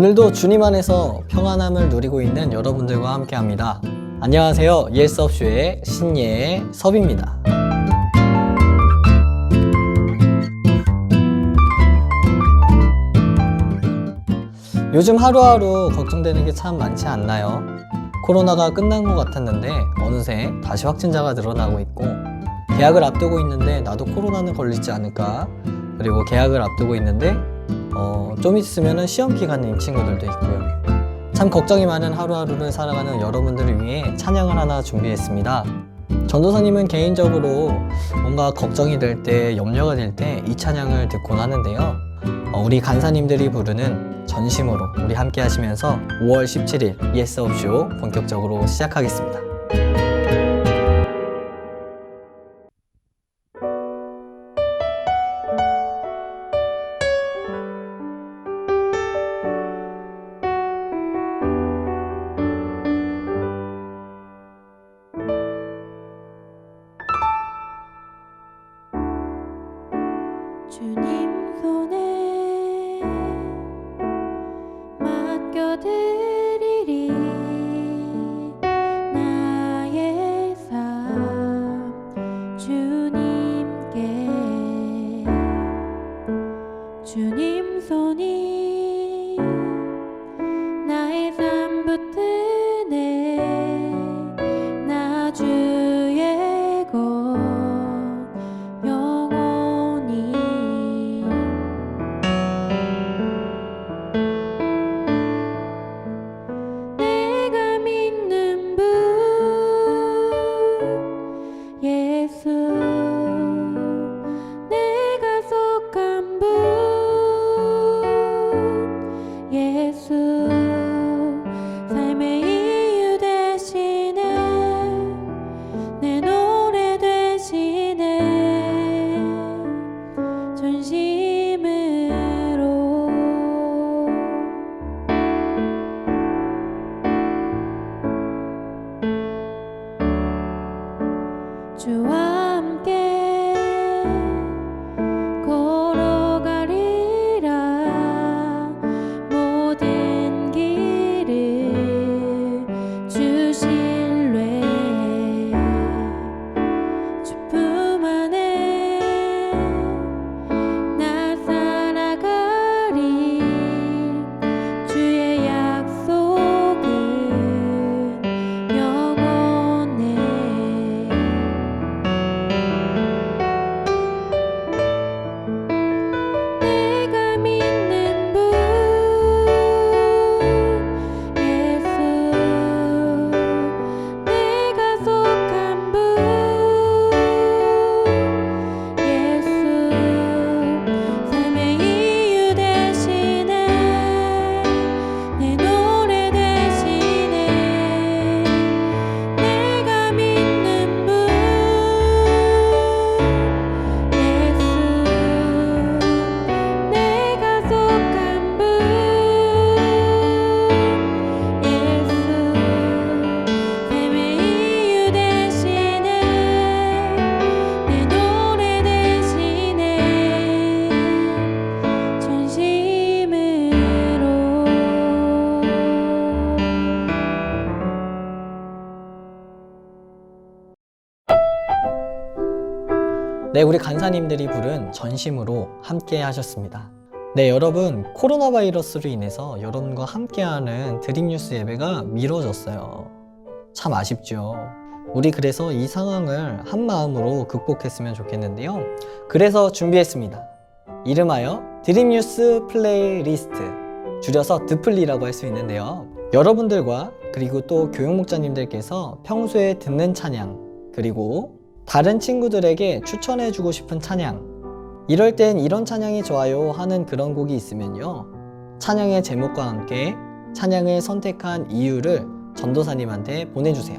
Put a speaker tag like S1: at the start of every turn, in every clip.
S1: 오늘도 주님 안에서 평안함을 누리고 있는 여러분들과 함께 합니다. 안녕하세요. 예스업쇼의 신예의 섭입니다. 요즘 하루하루 걱정되는 게 참 많지 않나요? 코로나가 끝난 것 같았는데 어느새 다시 확진자가 늘어나고 있고 계약을 앞두고 있는데 나도 코로나는 걸리지 않을까 그리고 계약을 앞두고 있는데 어, 좀 있으면 시험 기간인 친구들도 있고요. 참 걱정이 많은 하루하루를 살아가는 여러분들을 위해 찬양을 하나 준비했습니다. 전도사님은 개인적으로 뭔가 걱정이 될 때, 염려가 될 때 이 찬양을 듣곤 하는데요. 어, 우리 간사님들이 부르는 전심으로 우리 함께 하시면서 5월 17일 예스업쇼 본격적으로 시작하겠습니다.
S2: 주님 손 길을 네,
S1: 우리 간사님들이 부른 전심으로 함께 하셨습니다. 네, 여러분, 코로나 바이러스로 인해서 여러분과 함께하는 드림뉴스 예배가 미뤄졌어요. 참 아쉽죠. 우리 그래서 이 상황을 한 마음으로 극복했으면 좋겠는데요. 그래서 준비했습니다. 이름하여 드림뉴스 플레이리스트. 줄여서 드플리라고 할 수 있는데요. 여러분들과 그리고 또 교육 목자님들께서 평소에 듣는 찬양, 그리고 다른 친구들에게 추천해주고 싶은 찬양. 이럴 땐 이런 찬양이 좋아요 하는 그런 곡이 있으면요. 찬양의 제목과 함께 찬양을 선택한 이유를 전도사님한테 보내주세요.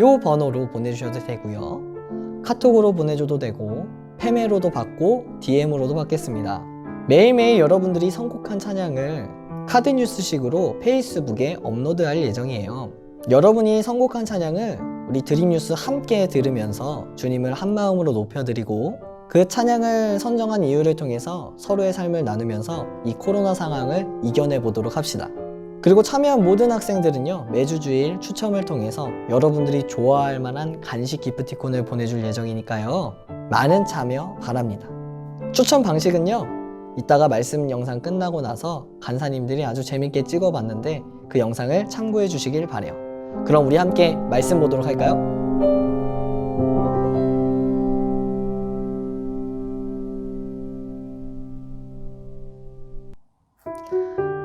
S1: 요 번호로 보내주셔도 되고요. 카톡으로 보내줘도 되고, 페메로도 받고, DM으로도 받겠습니다. 매일매일 여러분들이 선곡한 찬양을 카드뉴스식으로 페이스북에 업로드할 예정이에요. 여러분이 선곡한 찬양을 우리 드림뉴스 함께 들으면서 주님을 한 마음으로 높여드리고 그 찬양을 선정한 이유를 통해서 서로의 삶을 나누면서 이 코로나 상황을 이겨내 보도록 합시다. 그리고 참여한 모든 학생들은요, 매주 주일 추첨을 통해서 여러분들이 좋아할 만한 간식 기프티콘을 보내줄 예정이니까요, 많은 참여 바랍니다. 추첨 방식은요, 이따가 말씀 영상 끝나고 나서 간사님들이 아주 재밌게 찍어봤는데 그 영상을 참고해 주시길 바래요. 그럼 우리 함께 말씀 보도록 할까요?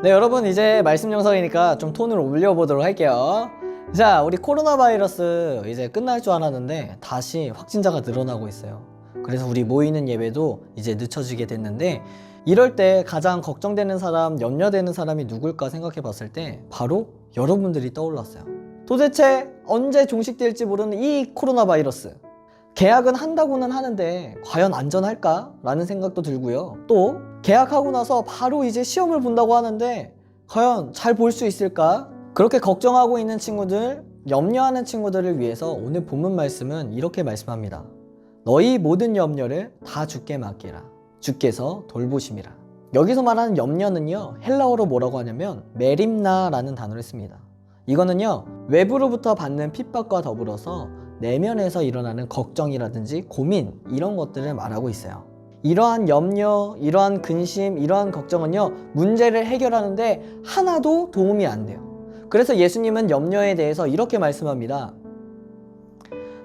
S1: 네, 여러분 이제 말씀 영상이니까 좀 톤을 올려보도록 할게요. 자, 우리 코로나 바이러스 이제 끝날 줄 알았는데 다시 확진자가 늘어나고 있어요. 그래서 우리 모이는 예배도 이제 늦춰지게 됐는데 이럴 때 가장 걱정되는 사람, 염려되는 사람이 누굴까 생각해 봤을 때 바로 여러분들이 떠올랐어요. 도대체 언제 종식될지 모르는 이 코로나 바이러스. 계약은 한다고는 하는데 과연 안전할까? 라는 생각도 들고요. 또 계약하고 나서 바로 이제 시험을 본다고 하는데 과연 잘 볼 수 있을까? 그렇게 걱정하고 있는 친구들, 염려하는 친구들을 위해서 오늘 본문 말씀은 이렇게 말씀합니다. 너희 모든 염려를 다 주께 맡기라. 주께서 돌보심이라. 여기서 말하는 염려는요, 헬라어로 뭐라고 하냐면 메림나라는 단어를 씁니다. 이거는요, 외부로부터 받는 핍박과 더불어서 내면에서 일어나는 걱정이라든지 고민, 이런 것들을 말하고 있어요. 이러한 염려, 이러한 근심, 이러한 걱정은요, 문제를 해결하는데 하나도 도움이 안 돼요. 그래서 예수님은 염려에 대해서 이렇게 말씀합니다.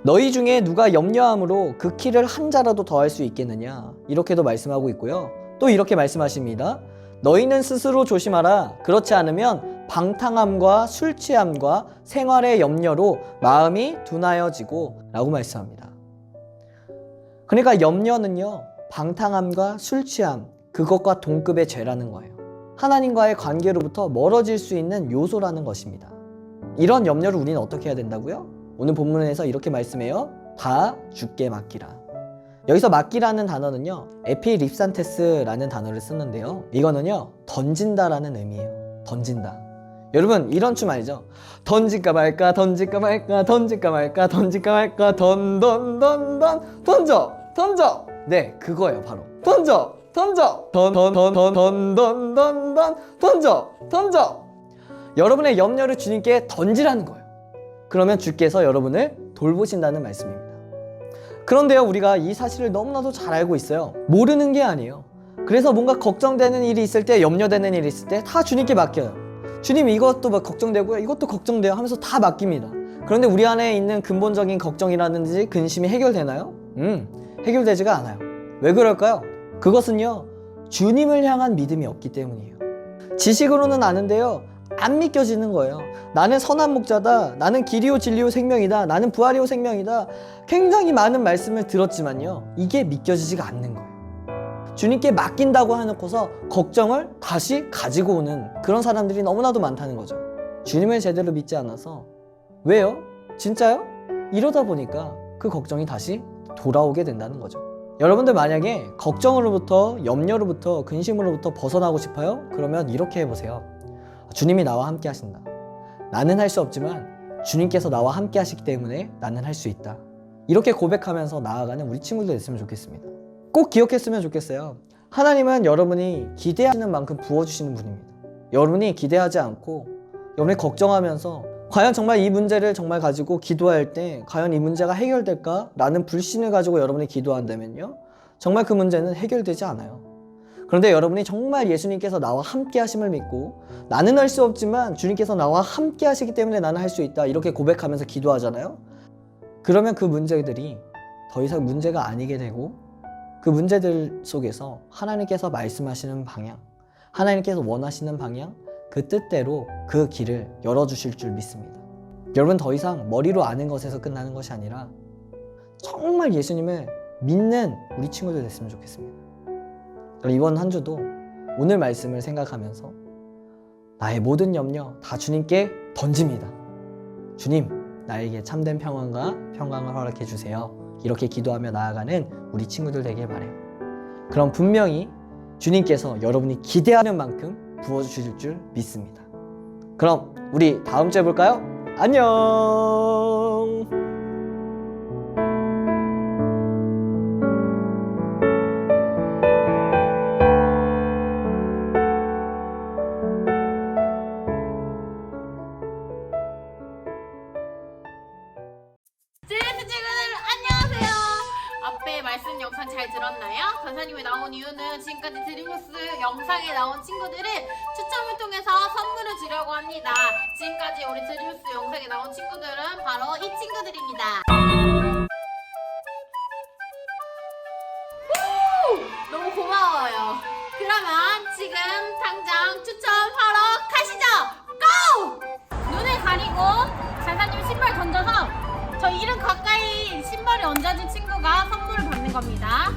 S1: 너희 중에 누가 염려함으로 그 키를 한 자라도 더할 수 있겠느냐? 이렇게도 말씀하고 있고요. 또 이렇게 말씀하십니다. 너희는 스스로 조심하라. 그렇지 않으면 방탕함과 술 취함과 생활의 염려로 마음이 둔하여지고 라고 말씀합니다. 그러니까 염려는요, 방탕함과 술 취함, 그것과 동급의 죄라는 거예요. 하나님과의 관계로부터 멀어질 수 있는 요소라는 것입니다. 이런 염려를 우리는 어떻게 해야 된다고요? 오늘 본문에서 이렇게 말씀해요. 다 죽게 맡기라. 여기서 맡기라는 단어는요, 에피립산테스라는 단어를 쓰는데요. 이거는요, 던진다라는 의미예요. 던진다. 여러분, 이런 춤 알죠? 던질까 말까, 던질까 말까, 던질까 말까, 던질까 말까, 던, 던, 던, 던, 던져, 던져! 네, 그거예요, 바로. 던져, 던져, 던, 던, 던, 던, 던, 던, 던, 던, 던져, 던져! 여러분의 염려를 주님께 던지라는 거예요. 그러면 주께서 여러분을 돌보신다는 말씀입니다. 그런데요, 우리가 이 사실을 너무나도 잘 알고 있어요. 모르는 게 아니에요. 그래서 뭔가 걱정되는 일이 있을 때, 염려되는 일이 있을 때 다 주님께 맡겨요. 주님 이것도 막 걱정되고요, 이것도 걱정돼요 하면서 다 맡깁니다. 그런데 우리 안에 있는 근본적인 걱정이라든지 근심이 해결되나요? 음, 해결되지가 않아요. 왜 그럴까요? 그것은요, 주님을 향한 믿음이 없기 때문이에요. 지식으로는 아는데요, 안 믿겨지는 거예요. 나는 선한 목자다. 나는 길이요 진리요 생명이다. 나는 부활이요 생명이다. 굉장히 많은 말씀을 들었지만요. 이게 믿겨지지가 않는 거예요. 주님께 맡긴다고 해놓고서 걱정을 다시 가지고 오는 그런 사람들이 너무나도 많다는 거죠. 주님을 제대로 믿지 않아서 왜요? 진짜요? 이러다 보니까 그 걱정이 다시 돌아오게 된다는 거죠. 여러분들 만약에 걱정으로부터 염려로부터 근심으로부터 벗어나고 싶어요? 그러면 이렇게 해보세요. 주님이 나와 함께 하신다. 나는 할 수 없지만 주님께서 나와 함께 하시기 때문에 나는 할 수 있다. 이렇게 고백하면서 나아가는 우리 친구들 됐으면 좋겠습니다. 꼭 기억했으면 좋겠어요. 하나님은 여러분이 기대하시는 만큼 부어주시는 분입니다. 여러분이 기대하지 않고 여러분이 걱정하면서 과연 정말 이 문제를 정말 가지고 기도할 때 과연 이 문제가 해결될까? 라는 불신을 가지고 여러분이 기도한다면요. 정말 그 문제는 해결되지 않아요. 그런데 여러분이 정말 예수님께서 나와 함께 하심을 믿고 나는 할 수 없지만 주님께서 나와 함께 하시기 때문에 나는 할 수 있다. 이렇게 고백하면서 기도하잖아요. 그러면 그 문제들이 더 이상 문제가 아니게 되고 그 문제들 속에서 하나님께서 말씀하시는 방향, 하나님께서 원하시는 방향, 그 뜻대로 그 길을 열어주실 줄 믿습니다. 여러분 더 이상 머리로 아는 것에서 끝나는 것이 아니라 정말 예수님을 믿는 우리 친구들 됐으면 좋겠습니다. 이번 한 주도 오늘 말씀을 생각하면서 나의 모든 염려 다 주님께 던집니다. 주님, 나에게 참된 평안과 평강을 허락해 주세요. 이렇게 기도하며 나아가는 우리 친구들 되길 바래요. 그럼 분명히 주님께서 여러분이 기대하는 만큼 부어주실 줄 믿습니다. 그럼 우리 다음 주에 볼까요? 안녕!
S3: 좋았나요? 간사님이 나온 이유는 지금까지 드림뉴스 영상에 나온 친구들을 추첨을 통해서 선물을 주려고 합니다. 지금까지 우리 드림뉴스 영상에 나온 친구들은 바로 이 친구들입니다. 후! 너무 고마워요. 그러면 지금 당장 추첨하러 가시죠. 고! 눈을 가리고 간사님 신발 던져서 저 이름 가까이 신발이 얹어진 친구가 선물을 받는 겁니다.